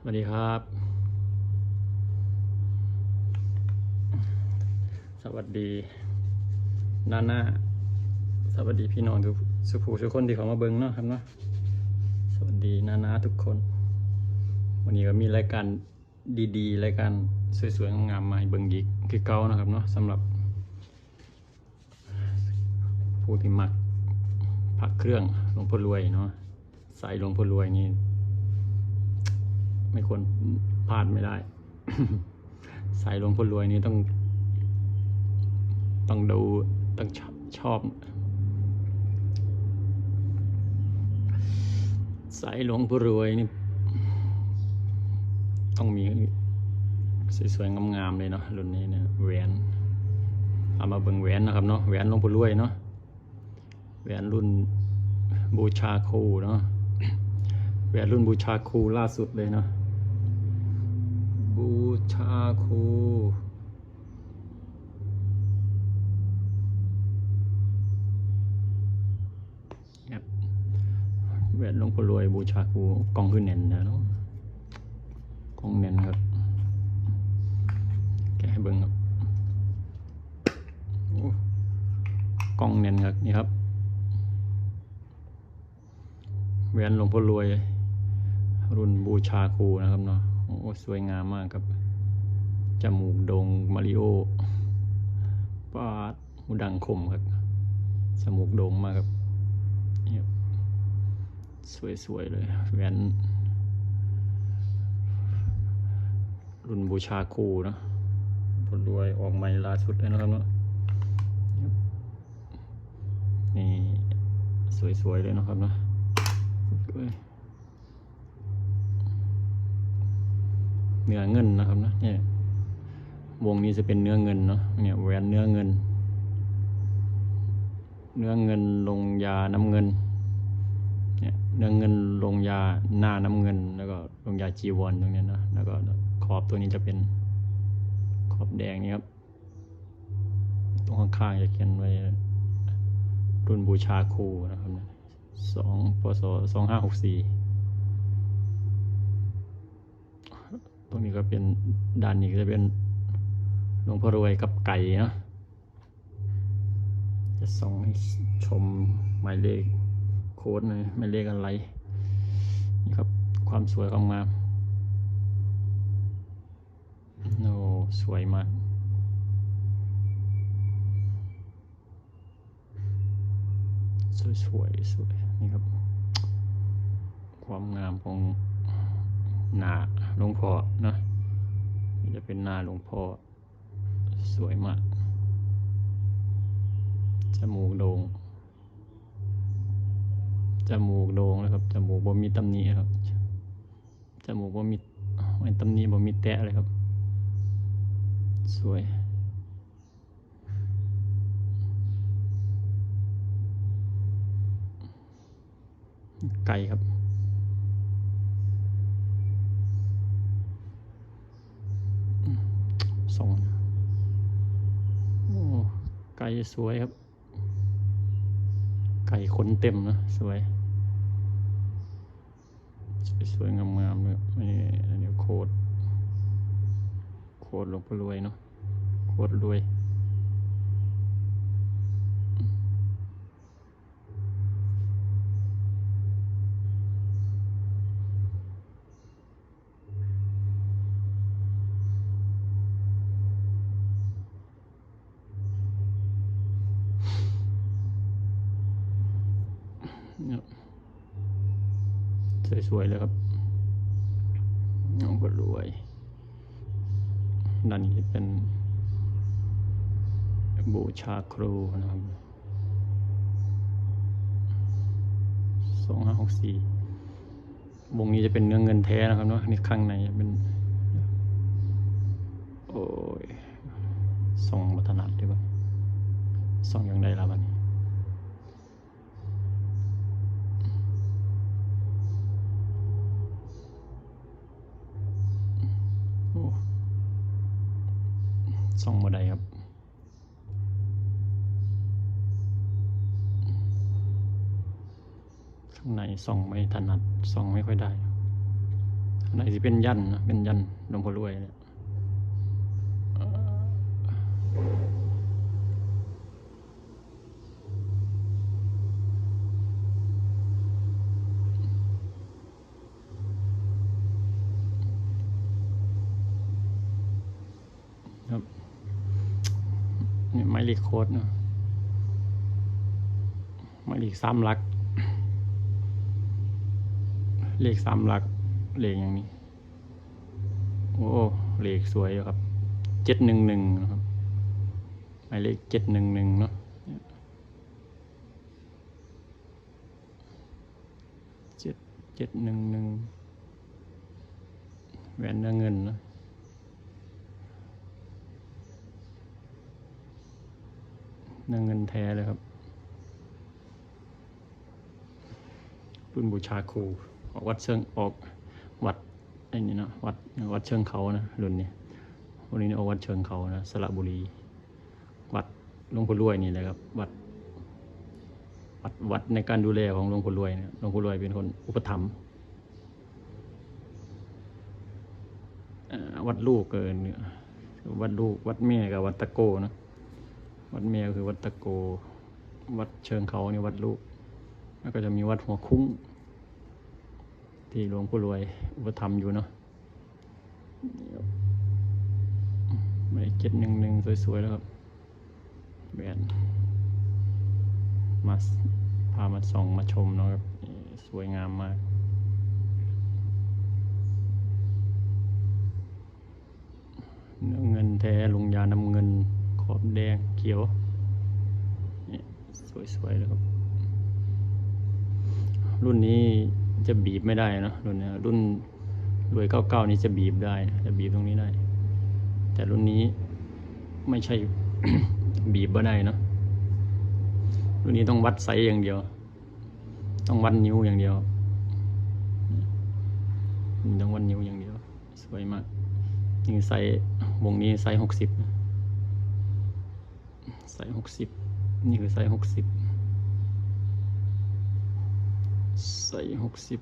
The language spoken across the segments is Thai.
สวัสดีครับ สวัสดีนาน่าสวัสดีพี่น้องทุกสุภูทุกคนที่เขามาเบิ้งเนาะครับเนาะ สวัสดีนานาทุกคน วันนี้ก็มีรายการดีๆ รายการสวยๆ งามๆมาให้เบิ้งอีกคือเก่านะครับเนาะสำหรับผู้ที่มักผักเครื่องหลวงพ่อรวยเนาะ สายหลวงพ่อรวยนี่ ไม่ควรพลาดไม่ได้ สายหลวงพ่อรวยนี่ต้อง ต้องดูต้องชอบชอบ สายหลวงพ่อรวยนี่ ต้องมีสวยๆงามๆเลยเนาะรุ่นนี้เนี่ยแหวนเอามาเบิ่งแหวนนะครับเนาะแหวนหลวงพ่อรวยเนาะแหวนรุ่นบูชาคูเนาะแหวนรุ่นบูชาคูล่าสุดเลยเนาะ บูชาคูครับแหวนหลวงพ่อรวยบูชาครูกองคือเน่นนะเนาะกองเน่นครับ แกให้เบิ่งครับกองเน่นครับนี่ครับแหวนหลวงพ่อรวยรุ่นบูชาครูนะครับเนาะ โอ้สวยงามมากครับ จมูกโดงมาริโอปาดหูดังคมครับ จมูกโด่งมากครับนี่ครับสวยๆเลยแหวนรุ่นบูชาคูเนาะผลรวยออกใหม่ล่าสุดเลยนะครับเนาะนี่ สวยๆเลยนะครับเนาะเอ้ย เนื้อเงินนะครับนะเนี่ยวงนี้จะเป็นเนื้อเงินเนาะเนี่ยแหวนเนื้อเงิน เนื้อเงินลงยาน้ำเงินเนี่ยเนื้อเงินลงยาหน้าน้ำเงิน แล้วก็ลงยาจีวรตรงนี้นะแล้วก็ขอบตัวนี้จะเป็นขอบแดงนี่ครับตรงข้างๆจะเขียนไว้รุ่นบูชาครูนะครับเนี่ยสองพศสองห้าหกสี่ นี้ก็เป็นด้านนี้ก็จะเป็นหลวงพ่อรวยกับไก่เนาะจะส่องให้ชมหมายเลขโค้ดเลยหมายเลขอะไรนี่ครับความสวยความงามโอ้สวยมากสวยสวยสวยนี่ครับ ความงามของ หน้าหลวงพ่อเนะนี่จะเป็นหน้าหลวงพ่อ สวยมาก จมูกโดง่ง จมูกโด่งนะครับ จมูกบ่มีตำหนิครับ จมูกบ่มีไม่ตำหนิบ่มีแตะเลยครับ สวยไก่ครับ สองโอ้ไก่สวยครับ ไก่ขนเต็มนะสวย สวยงามๆเลยนี่อันนี้โคตรโคตรหลวงพ่อรวยเนาะโคตรรวย สวยๆเลยครับน้องก็รวยด้านนี้เป็นบูชาครูนะครับสองห้าหกสี่วงนี้จะเป็นเนื้อเงินแท้นะครับเนาะนี่ข้างในเป็นโอ้ยส่องบัถนัดดีป่ะส่องอย่างใดล่ะบัน ส่องมาได้ครับข้างในส่องไม่ถนัดส่องไม่ค่อยได้ไหนสิเป็นยันนะเป็นยันหลวงพ่อรวยเนี่ยครับ นี่ไม้ลีโคดเนาะไม้ลีกสามหลัก เลขสามหลัก เลขอย่างนี้ โอ้ เลขสวยครับเจ็ดหนึ่งหนึ่งนะครับหมายเลขเจ็ดหนึ่งหนึ่งเนาะเจ็ดเจ็ดหนึ่งหนึ่งแหวนเนื้อเงินเนาะ เนื้อเงินแท้เลยครับรุ่นบูชาครูออกวัดเชิงออกวัดไอ้นี่เนาะวัดวัดเชิงเขานะรุ่นนี้วันนี้ออกวัดเชิงเขานะสระบุรี วัดหลวงพ่อรวยนี่แหละครับวัดวัดวัดในการดูแลของหลวงพ่อรวยเนี่ยหลวงพ่อรวยเป็นคนอุปถัมภ์วัดลูกเกินวัดลูกวัดแม่กับวัดตะโกนะ วัดแม่ก็คือวัดตะโก วัดเชิงเขาเนี่วัดลูก แล้วก็จะมีวัดหัวคุ้ง ที่หลวงพ่อรวยอุปถัมอยู่เนาะนี่ครับหมายเจ็ดหนึ่งหนึ่งสวยๆแล้วครับแหวนมาพามาส่องมาชมเนาะครับ สวยงามมากเนื้อเงินแท้ลงยาน้ำเงิน แดงเขียวนี่สวยๆเลยครับ รุ่นนี้จะบีบไม่ได้นะรุ่นนี้รุ่นรวยเก้าเก้านี้จะบีบได้จะบีบตรงนี้ได้ แต่รุ่นนี้ไม่ใช่บีบไม่ได้นะรุ่นนี้ต้องวัดไซส์อย่างเดียว ต้องวัดนิ้วอย่างเดียวต้องวัดนิ้วอย่างเดียว สวยมากนี่ไซส์วงนี้ไซส์หกสิบ ไซส์หกสิบนี่คือไซส์หกสิบใส่หกสิบ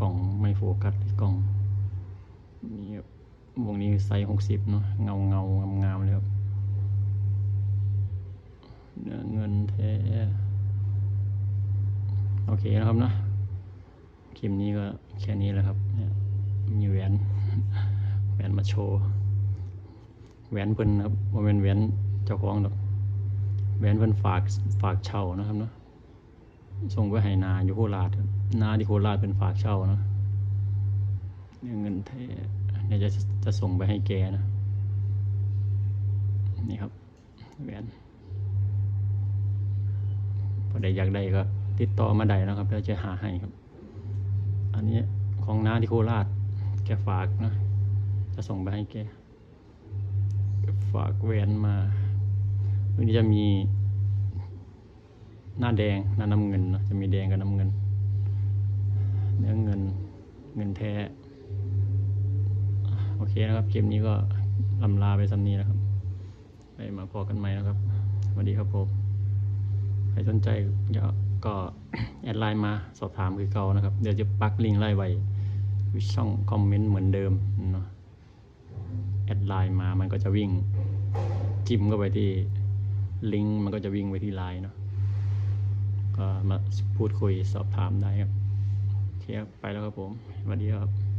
กล่องไม่โฟกัสเลยกล่องนี่ครับวงนี้ใส่หกสิบเนาะเงาเงางามงามเลยครับเนื้อเงินแท้โอเคนะครับเนาะคลิปนี้ก็แค่นี้แหละครับเนี่ยมีแหวนแหวนมาโชว์ แหวนเพิ่นครับว่าเป็นแหวนเจ้าของดอกแหวนเพิ่นฝากฝากเช่านะครับเนาะส่งไปให้นาอยู่โคราชนาที่โคราชเป็นฝากเช่าเนะเนี่ยเงินแท้เดี๋ยวจะจะส่งไปให้แกนะนี่ครับแหวนพอได้อยากได้ก็ติดต่อมาได้นะครับแล้วจะหาให้ครับ อันนี้ของน้าที่โคราชแกฝากนะ จะส่งไปให้แก ฝากแหวนมาวันนี้จะมี หน้าแดงหน้าน้ำเงินนะจะมีแดงกับน้ำเงิน เนื้อเงินเงินแท้ โอเคนะครับเกมนี้ก็ลำลาไปสำนี้นะครับ ไปมาพอกันใหม่นะครับสวัสดีครับผมใครสนใจเดี๋ยวก็แอดไลน์มาสอบถามคือเก่านะครับ เดี๋ยวจะปักลิงก์ไล่ไว้ช่องคอมเมนต์เหมือนเดิมเนาะแอดไลน์มามันก็จะวิ่ง จิ้มเข้าไปที่ลิงก์มันก็จะวิ่งไปที่ไลน์เนาะก็มาพูดคุยสอบถามได้ครับเชียบไปแล้วครับผมสวัสดีครับ